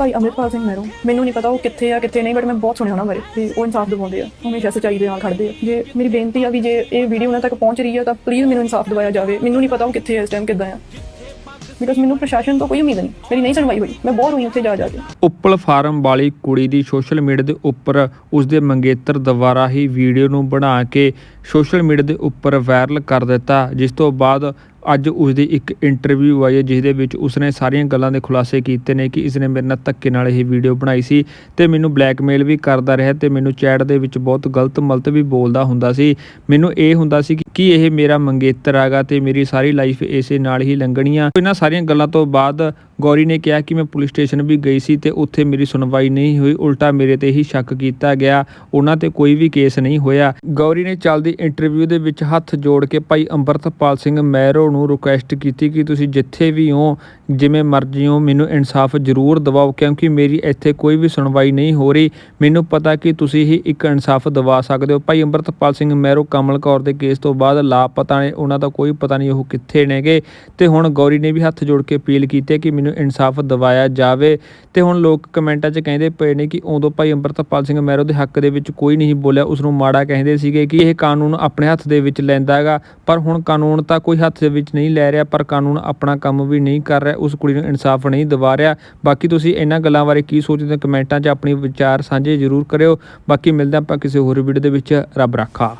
ਭਾਈ ਅੰਮ੍ਰਿਤਪਾਲ ਸਿੰਘ ਮਹਿਰੋ ਮੈਨੂੰ ਨਹੀਂ ਪਤਾ ਉਹ ਕਿੱਥੇ ਆ, ਕਿੱਥੇ ਨਹੀਂ ਬਟ ਮੈਂ ਬਹੁਤ ਸੁਣਿਆ ਉਹਨਾਂ ਬਾਰੇ ਤੇ ਉਹ ਇਨਸਾਫ ਦਿਵਾਉਂਦੇ ਆ। ਹਮੇਸ਼ਾ ਸੱਚਾਈ ਦੇ ਨਾਲ ਖੜਦੇ ਆ। ਜੇ ਮੇਰੀ ਬੇਨਤੀ ਆ ਵੀ ਜੇ ਇਹ ਵੀਡੀਓ ਉਹਨਾਂ ਤੱਕ ਪਹੁੰਚ ਰਹੀ ਆ, ਤਾਂ ਪਲੀਜ਼ ਮੈਨੂੰ ਇਨਸਾਫ ਦਿਵਾਇਆ ਜਾਵੇ। ਮੈਨੂੰ ਨਹੀਂ ਪਤਾ ਉਹ ਕਿੱਥੇ ਆ, ਇਸ ਟਾਈਮ ਕਿੱਦਾਂ ਆ। ਬਿਕਾਜ਼ ਮੈਨੂੰ ਪ੍ਰਸ਼ਾਸਨ ਤੋਂ ਕੋਈ ਉਮੀਦ ਨਹੀਂ। ਮੇਰੀ ਨਹੀਂ ਸੁਣਵਾਈ ਹੋਈ। ਮੈਂ ਬਹੁਤ ਰੋਈ ਉੱਥੇ ਜਾ ਜਾ ਕੇ। ਉੱਪਲ ਫਾਰਮ ਵਾਲੀ ਕੁੜੀ ਦੀ ਸੋਸ਼ਲ ਮੀਡੀਆ ਦੇ ਉੱਪਰ ਉਸ ਦੇ ਮੰਗੇਤਰ ਦੁਆਰਾ ਹੀ ਵੀਡੀਓ ਨੂੰ ਬਣਾ ਕੇ ਸੋਸ਼ਲ ਮੀਡੀਆ ਦੇ ਉੱਪਰ ਵਾਇਰਲ ਕਰ ਦਿੱਤਾ, ਜਿਸ ਤੋਂ ਬਾਅਦ ਅੱਜ ਉਸ ਦੀ ਇੱਕ ਇੰਟਰਵਿਊ ਆਈ ਹੈ ਜਿਸ ਦੇ ਵਿੱਚ ਉਸਨੇ ਸਾਰੀਆਂ ਗੱਲਾਂ ਦੇ ਖੁਲਾਸੇ ਕੀਤੇ ਨੇ ਕਿ ਇਸਨੇ ਮੇਰੇ ਨਾਲ ਧੱਕੇ ਨਾਲ ਇਹ ਵੀਡੀਓ ਬਣਾਈ ਸੀ ਤੇ ਮੈਨੂੰ ਬਲੈਕਮੇਲ ਵੀ ਕਰਦਾ ਰਿਹਾ ਤੇ ਮੈਨੂੰ ਚੈਟ ਦੇ ਵਿੱਚ ਬਹੁਤ ਗਲਤ ਮਲਤ ਵੀ ਬੋਲਦਾ ਹੁੰਦਾ ਸੀ। ਮੈਨੂੰ ਇਹ ਹੁੰਦਾ ਸੀ ਕਿ- ਇਹ ਮੇਰਾ ਮੰਗੇਤਰ ਹੈਗਾ ਤੇ ਮੇਰੀ ਸਾਰੀ ਲਾਈਫ ਇਸੇ ਨਾਲ ਹੀ ਲੰਘਣੀ ਆ। ਇਹਨਾਂ ਸਾਰੀਆਂ ਗੱਲਾਂ ਤੋਂ ਬਾਅਦ ਗੌਰੀ ਨੇ ਕਿਹਾ ਕਿ ਮੈਂ ਪੁਲਿਸ ਸਟੇਸ਼ਨ ਵੀ ਗਈ ਸੀ ਤੇ ਉੱਥੇ ਮੇਰੀ ਸੁਣਵਾਈ ਨਹੀਂ ਹੋਈ, ਉਲਟਾ ਮੇਰੇ ਤੇ ਹੀ ਸ਼ੱਕ ਕੀਤਾ ਗਿਆ। ਉਹਨਾਂ ਤੇ ਕੋਈ ਵੀ ਕੇਸ ਨਹੀਂ ਹੋਇਆ। ਗੌਰੀ ਨੇ ਚੱਲਦੀ ਇੰਟਰਵਿਊ ਦੇ ਵਿੱਚ ਹੱਥ ਜੋੜ ਕੇ ਭਾਈ ਅੰਮ੍ਰਿਤਪਾਲ ਸਿੰਘ ਮੈਰੋ ਮਹਿਰੋ ਨੂੰ ਰਿਕੁਐਸਟ ਕੀਤੀ ਕਿ ਤੁਸੀਂ ਜਿੱਥੇ ਵੀ ਹੋ, ਜਿਵੇਂ ਮਰਜ਼ੀ ਹੋ, ਮੈਨੂੰ ਇਨਸਾਫ ਜ਼ਰੂਰ ਦਿਵਾਓ, ਕਿਉਂਕਿ ਮੇਰੀ ਇੱਥੇ ਕੋਈ ਵੀ ਸੁਣਵਾਈ ਨਹੀਂ ਹੋ ਰਹੀ। ਮੈਨੂੰ ਪਤਾ ਕਿ ਤੁਸੀਂ ਹੀ ਇੱਕ ਇਨਸਾਫ ਦਿਵਾ ਸਕਦੇ ਹੋ। ਭਾਈ ਅੰਮ੍ਰਿਤਪਾਲ ਸਿੰਘ ਮਹਿਰੋ ਕਮਲ ਕੌਰ ਦੇ ਕੇਸ ਤੋਂ ਬਾਅਦ ਲਾਪਤਾ ਨੇ। ਉਹਨਾਂ ਦਾ ਕੋਈ ਪਤਾ ਨਹੀਂ ਉਹ ਕਿੱਥੇ ਨੇਗੇ। ਤੇ ਹੁਣ ਗੌਰੀ ਨੇ ਵੀ ਹੱਥ ਜੋੜ ਕੇ ਅਪੀਲ ਕੀਤੀ ਕਿ ਮੈਨੂੰ ਇਨਸਾਫ ਦਿਵਾਇਆ ਜਾਵੇ। ਤੇ ਹੁਣ ਲੋਕ ਕਮੈਂਟਾਂ 'ਚ ਕਹਿੰਦੇ ਪਏ ਨੇ ਕਿ ਉਦੋਂ ਭਾਈ ਅੰਮ੍ਰਿਤਪਾਲ ਸਿੰਘ ਮਹਿਰੋ ਦੇ ਹੱਕ ਦੇ ਵਿੱਚ ਕੋਈ ਨਹੀਂ ਬੋਲਿਆ। ਉਸ ਨੂੰ ਮਾੜਾ ਕਹਿੰਦੇ ਸੀਗੇ ਕਿ ਇਹ ਕਾਨੂੰਨ ਆਪਣੇ ਹੱਥ ਦੇ ਵਿੱਚ ਲੈਂਦਾ ਹੈਗਾ, ਪਰ ਹੁਣ ਕਾਨੂੰਨ ਤਾਂ ਕੋਈ ਹੱਥ ਦੇ ਵਿੱਚ ਨਹੀਂ ਲੈ ਰਿਹਾ, ਪਰ ਕਾਨੂੰਨ ਆਪਣਾ ਕੰਮ ਵੀ ਨਹੀਂ ਕਰ ਰਿਹਾ, ਉਸ ਕੁੜੀ ਨੂੰ ਇਨਸਾਫ ਨਹੀਂ ਦਿਵਾ ਰਿਹਾ। ਬਾਕੀ ਤੁਸੀਂ ਇਹਨਾਂ ਗੱਲਾਂ ਬਾਰੇ ਕੀ ਸੋਚਦੇ ਹੋ, ਕਮੈਂਟਾਂ 'ਚ ਆਪਣੇ ਵਿਚਾਰ ਸਾਂਝੇ ਜ਼ਰੂਰ ਕਰਿਓ। ਬਾਕੀ ਮਿਲਦੇ ਆਪਾਂ ਕਿਸੇ ਹੋਰ ਵੀਡੀਓ ਦੇ ਵਿੱਚ। ਰੱਬ ਰਾਖਾ।